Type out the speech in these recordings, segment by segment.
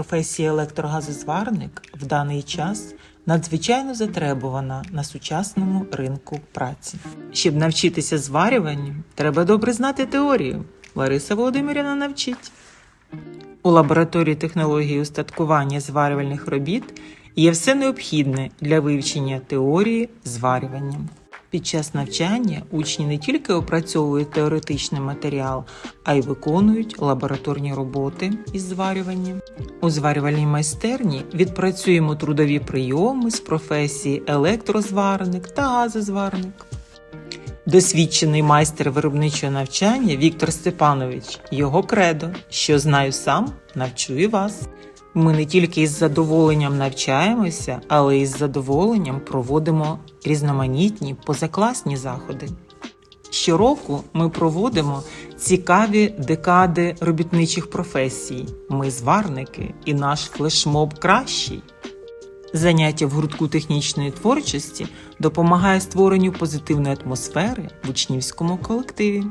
Професія електрогазозварник в даний час надзвичайно затребувана на сучасному ринку праці. Щоб навчитися зварюванню, треба добре знати теорію. Лариса Володимирівна навчить. У лабораторії технології устаткування зварювальних робіт є все необхідне для вивчення теорії зварювання. Під час навчання учні не тільки опрацьовують теоретичний матеріал, а й виконують лабораторні роботи із зварюванням. У зварювальній майстерні відпрацюємо трудові прийоми з професії електрозварник та газозварник. Досвідчений майстер виробничого навчання Віктор Степанович, його кредо, що знаю сам, навчу і вас. Ми не тільки із задоволенням навчаємося, але й з задоволенням проводимо різноманітні позакласні заходи. Щороку ми проводимо цікаві декади робітничих професій. Ми зварники, і наш флешмоб кращий. Заняття в гуртку технічної творчості допомагає створенню позитивної атмосфери в учнівському колективі.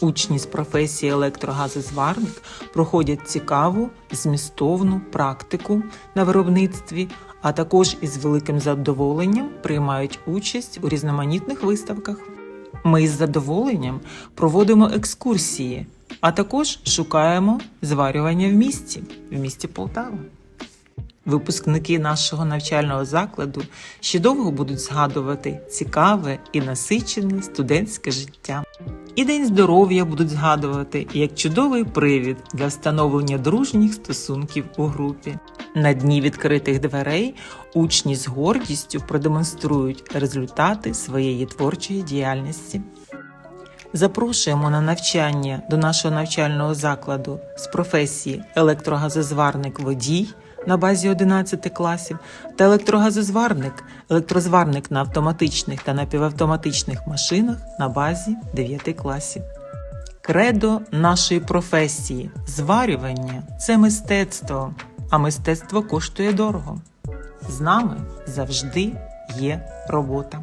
Учні з професії електрогазозварник проходять цікаву змістовну практику на виробництві, а також із великим задоволенням приймають участь у різноманітних виставках. Ми із задоволенням проводимо екскурсії, а також шукаємо зварювання в місті, в місті Полтава. Випускники нашого навчального закладу ще довго будуть згадувати цікаве і насичене студентське життя. І День здоров'я будуть згадувати як чудовий привід для встановлення дружніх стосунків у групі. На дні відкритих дверей учні з гордістю продемонструють результати своєї творчої діяльності. Запрошуємо на навчання до нашого навчального закладу з професії електрогазозварник водій на базі 11 класів та електрогазозварник, електрозварник на автоматичних та напівавтоматичних машинах на базі 9 класів. Кредо нашої професії зварювання це мистецтво, а мистецтво коштує дорого. З нами завжди є робота.